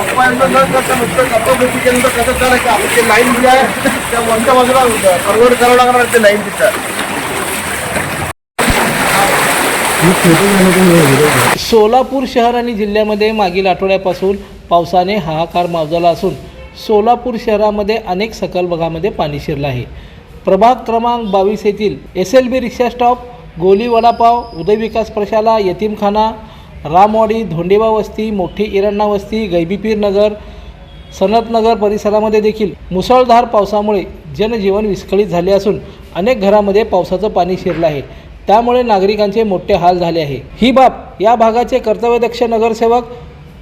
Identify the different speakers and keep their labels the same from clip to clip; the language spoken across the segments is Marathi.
Speaker 1: उपाययोजना न करता नुसतं केलं तर कसं ते लाईन जे आहे त्या वरच्या बाजूला करावं लागणार ते लाईन तिथं
Speaker 2: सोलापूर शहर आणि जिल्ह्यामध्ये मागील आठवड्यापासून पावसाने हाहाकार मावजला असून सोलापूर शहरामध्ये अनेक सकल भागामध्ये पाणी शिरलं आहे. प्रभाग क्रमांक बावीस येथील S L B rickshaw stop गोली वडापाव उदय विकास प्रशाला यतीमखाना रामवाडी धोंडेबा वस्ती मोठी इरण्णा वस्ती गैबीपीर नगर सनतनगर परिसरामध्ये देखील मुसळधार पावसामुळे जनजीवन विस्कळीत झाले असून अनेक घरामध्ये पावसाचं पाणी शिरलं आहे. त्यामुळे नागरिकांचे मोठे हाल झाले आहे. ही बाब या भागाचे कर्तव्यदक्ष नगरसेवक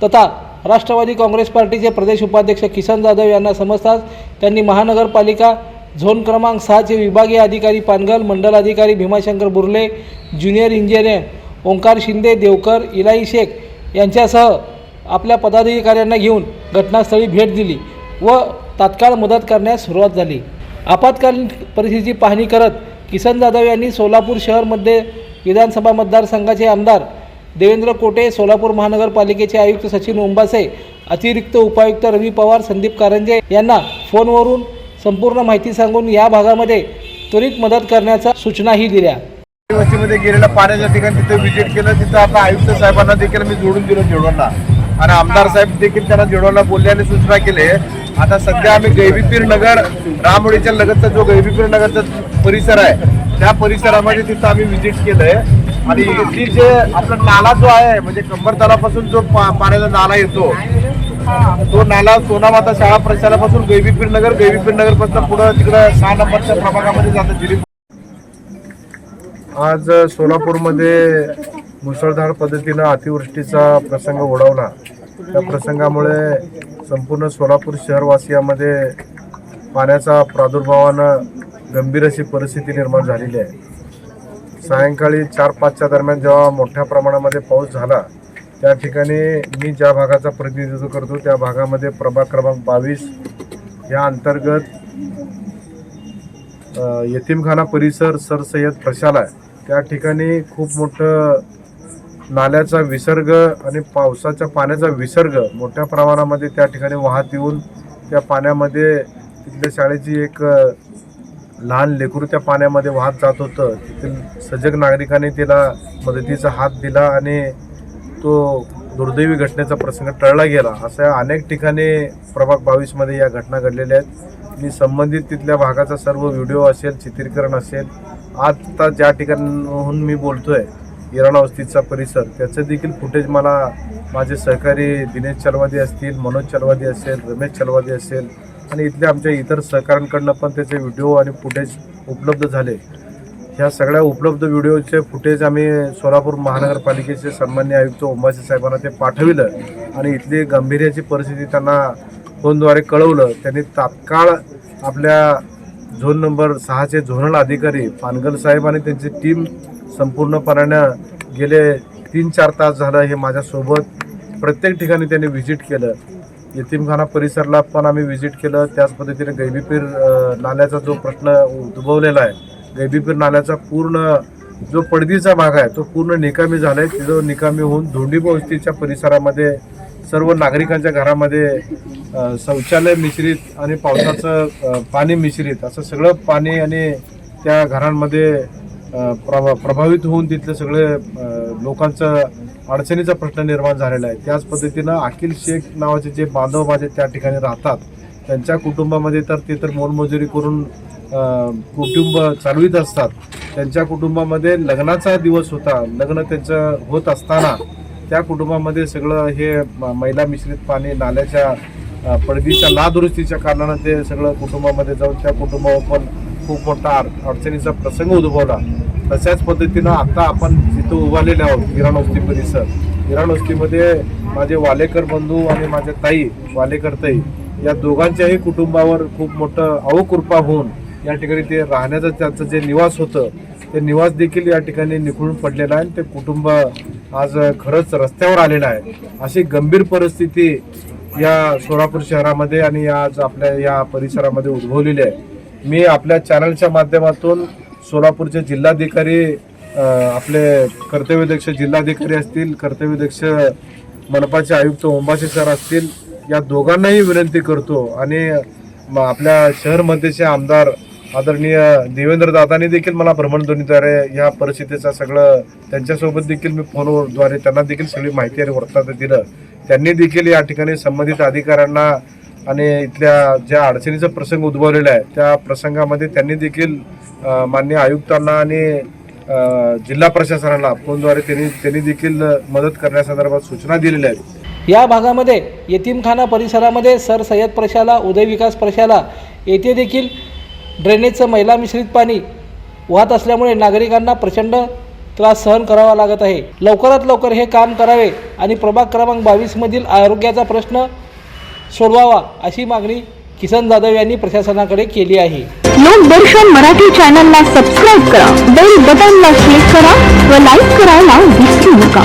Speaker 2: तथा राष्ट्रवादी काँग्रेस पार्टीचे प्रदेश उपाध्यक्ष किसन जाधव यांना समजताच त्यांनी महानगरपालिका झोन क्रमांक सहाचे विभागीय अधिकारी पानगल मंडल अधिकारी भीमाशंकर बुर्ले ज्युनियर इंजिनियर ओंकार शिंदे देवकर इलाई शेख यांच्यासह आपल्या पदाधिकाऱ्यांना घेऊन घटनास्थळी भेट दिली व तात्काळ मदत करण्यास सुरुवात झाली. आपत्कालीन परिस्थितीची पाहणी करत किसन जाधव यांनी सोलापूर शहरमध्ये विधानसभा मतदारसंघाचे आमदार देवेंद्र कोटे सोलापूर महानगरपालिकेचे आयुक्त सचिन ओंबासे अतिरिक्त उपायुक्त रवी पवार संदीप कारंजे यांना फोनवरून संपूर्ण माहिती सांगून या भागामध्ये त्वरित मदत करण्याच्या सूचनाही दिल्या.
Speaker 1: वस्तीमध्ये गेलेल्या पाण्याच्या ठिकाणी तिथे व्हिजिट केलं. तिथं आता आयुक्त साहेबांना देखील मी जोडून दिलं जेवणांना आणि आमदार साहेब देखील त्यांना जेवणाला बोलले आणि सूचना केले. आता सध्या आम्ही गैबीपीर नगर रामोडीच्या लगतचा जो गैबीपीर नगरचा परिसर आहे त्या परिसरामध्ये तिथं आम्ही व्हिजिट केलंय. आणि इथली जे आपला नाला जो आहे म्हणजे कंबर तलापासून जो पा- पाण्याचा नाला येतो तो नाला सोनामाता शाळा प्रशालापासून गैबीपीर नगर गैबीपीर नगरपासून पुढं तिकडं सहा नंबरच्या प्रभागामध्ये जातं दिलीप आज सोलापूरमध्ये मुसळधार पद्धतीनं अतिवृष्टीचा प्रसंग ओढवला. त्या प्रसंगामुळे संपूर्ण सोलापूर शहरवासियामध्ये पाण्याचा प्रादुर्भावानं गंभीर अशी परिस्थिती निर्माण झालेली आहे. सायंकाळी चार पाचच्या दरम्यान जेव्हा मोठ्या प्रमाणामध्ये पाऊस झाला त्या ठिकाणी मी ज्या भागाचा प्रतिनिधित्व करतो त्या भागामध्ये प्रभाग क्रमांक बावीस या अंतर्गत यतीमखाना परिसर सर सय्यद प्रशाला आहे. त्या ठिकाणी खूप मोठं नाल्याचा विसर्ग आणि पावसाच्या पाण्याचा विसर्ग मोठ्या प्रमाणामध्ये त्या ठिकाणी वाहत येऊन त्या पाण्यामध्ये तिथल्या शाळेची एक लहान लेकरू त्या पाण्यामध्ये वाहत जात होतं. तेथील सजग नागरिकांनी तिला मदतीचा हात दिला आणि तो दुर्दैवी घटनेचा प्रसंग टळला गेला. अशा अनेक ठिकाणी प्रभाग बावीसमध्ये या घटना घडलेल्या आहेत. मी संबंधित तिथल्या भागाचा सर्व व्हिडिओ असेल चित्रीकरण असेल आता ज्या ठिकाणाहून मी बोलतो आहे इराणा वस्तीचा परिसर त्याचं देखील फुटेज मला माझे सहकारी दिनेश चलवादी असतील मनोज चलवादी असेल रमेश चलवादी असेल आणि इथल्या आमच्या इतर सहकाऱ्यांकडनं पण त्याचे व्हिडिओ आणि फुटेज उपलब्ध झाले. ह्या सगळ्या उपलब्ध व्हिडिओचे फुटेज आम्ही सोलापूर महानगरपालिकेचे सन्मान्य आयुक्त ओंबासे साहेबांना ते पाठविलं आणि इथली गांभीर्याची परिस्थिती त्यांना फोनद्वारे कळवलं. त्यांनी तात्काळ आपल्या झोन नंबर सहाचे झोनल अधिकारी पानगल साहेब आणि त्यांची टीम संपूर्णपणाने गेले तीन चार तास झालं हे माझ्यासोबत. प्रत्येक ठिकाणी त्यांनी व्हिजिट केलं. यतीमखाना परिसरला पण आम्ही व्हिजिट केलं. त्याच पद्धतीने गैबीपीर नाल्याचा जो प्रश्न उद्भवलेला आहे गैबीपीर नाल्याचा पूर्ण जो पडदीचा भाग आहे तो पूर्ण निकामी झालाय. तिथं निकामी होऊन धोंडी वस्तीच्या परिसरामध्ये सर्व नागरिकांच्या घरामध्ये शौचालय मिश्रित आणि पावसाचं पाणी मिश्रित असं सगळं पाणी आणि त्या घरांमध्ये प्रभा प्रभावित होऊन तिथले सगळे लोकांचा लोकांचं अडचणीचा प्रश्न निर्माण झालेला आहे. त्याच पद्धतीनं अखिल शेख नावाचे जे बांधव माझे त्या ठिकाणी राहतात. त्यांच्या कुटुंबामध्ये तर ते तर मोलमजुरी करून कुटुंब चालवित असतात. त्यांच्या कुटुंबामध्ये लग्नाचा दिवस होता. लग्न त्यांचं होत असताना त्या कुटुंबामध्ये सगळं हे म- मैला मिश्रित पाणी नाल्याच्या पडदीच्या नादुरुस्तीच्या कारणानं ते सगळं कुटुंबामध्ये जाऊन त्या कुटुंबावर पण खूप मोठा अडचणीचा प्रसंग उद्भवला. तशाच पद्धतीनं आता आपण जिथं उभारलेले आहोत इराण वस्ती परिसर. इराण वस्तीमध्ये माझे वालेकर बंधू आणि माझ्या ताई वालेकर ताई या दोघांच्याही कुटुंबावर खूप मोठं अवकृपा होऊन या ठिकाणी ते राहण्याचं त्यांचं जे निवास होतं ते निवास देखील या ठिकाणी निखळून पडलेला आहे आणि ते कुटुंब आज खरंच रस्त्यावर आलेलं आहे. अशी गंभीर परिस्थिती या सोलापूर शहरामध्ये आणि आज आपल्या या परिसरामध्ये उद्भवलेली आहे. मी आपल्या चॅनलच्या माध्यमातून सोलापूरचे जिल्हाधिकारी आपले कर्तव्यदक्ष जिल्हाधिकारी असतील कर्तव्यदक्ष मनपाचे आयुक्त ओंबासे सर असतील या दोघांनाही विनंती करतो. आणि म- आपल्या शहरमध्येचे आमदार आदरणीय देवेंद्र दादांनी देखील मला भ्रमणध्वनीद्वारे या परिस्थितीचा सगळं त्यांच्यासोबत देखील मी फोनवरद्वारे त्यांना देखील सगळी माहिती आणि वृत्तांत दिलं. त्यांनी देखील या ठिकाणी संबंधित अधिकाऱ्यांना आणि इथल्या ज्या अडचणीचा प्रसंग उद्भवलेला आहे त्या प्रसंगामध्ये त्यांनी देखील मान्य आयुक्तांना आणि जिल्हा प्रशासनाला फोनद्वारे त्यांनी त्यांनी देखील मदत करण्यासंदर्भात सूचना दिलेल्या आहेत.
Speaker 2: या भागामध्ये यतीमखाना परिसरामध्ये सर सय्यद प्रशाला उदय विकास प्रशाला येथे देखील ड्रेनेजचं मैला मिश्रित पाणी वाहत असल्यामुळे नागरिकांना प्रचंड त्रास सहन करावा लागत आहे. लवकरात लवकर हे काम करावे आणि प्रभाग क्रमांक बावीसमधील आरोग्याचा प्रश्न सोडवावा अशी मागणी किसन जाधव यांनी प्रशासनाकडे केली आहे.
Speaker 3: लोकदर्शन मराठी चॅनलला सबस्क्राईब करा बेल बटनला क्लिक करा व लाईक करायला विसरू नका.